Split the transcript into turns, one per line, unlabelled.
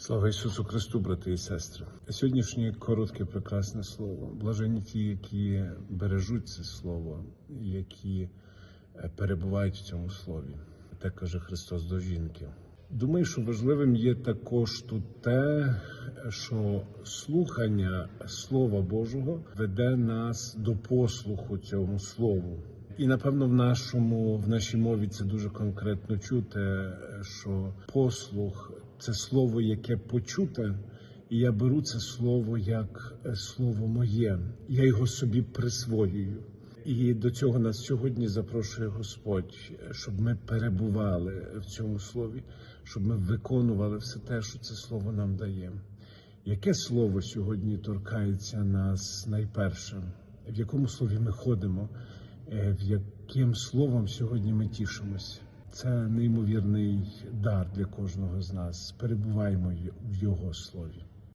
Слава Ісусу Христу, брати і сестри. Сьогоднішнє коротке, прекрасне слово. Блажені ті, які бережуть це слово, які е, перебувають в цьому слові. Так каже Христос до жінки. Думаю, що важливим є також тут те, що слухання Слова Божого веде нас до послуху цьому слову. І напевно в нашому в нашій мові це дуже конкретно чути, що послух це слово, яке почуте, і я беру це слово як е, слово моє. Я його собі присвоюю. І до цього нас сьогодні запрошує Господь, щоб ми перебували в цьому слові, щоб ми виконували все те, що це слово нам дає. Яке слово сьогодні торкається нас найперше? В якому слові ми ходимо? Е, яким словом сьогодні ми тішимося? Це неймовірний дар для кожного з нас. Перебуваємо в Його слові.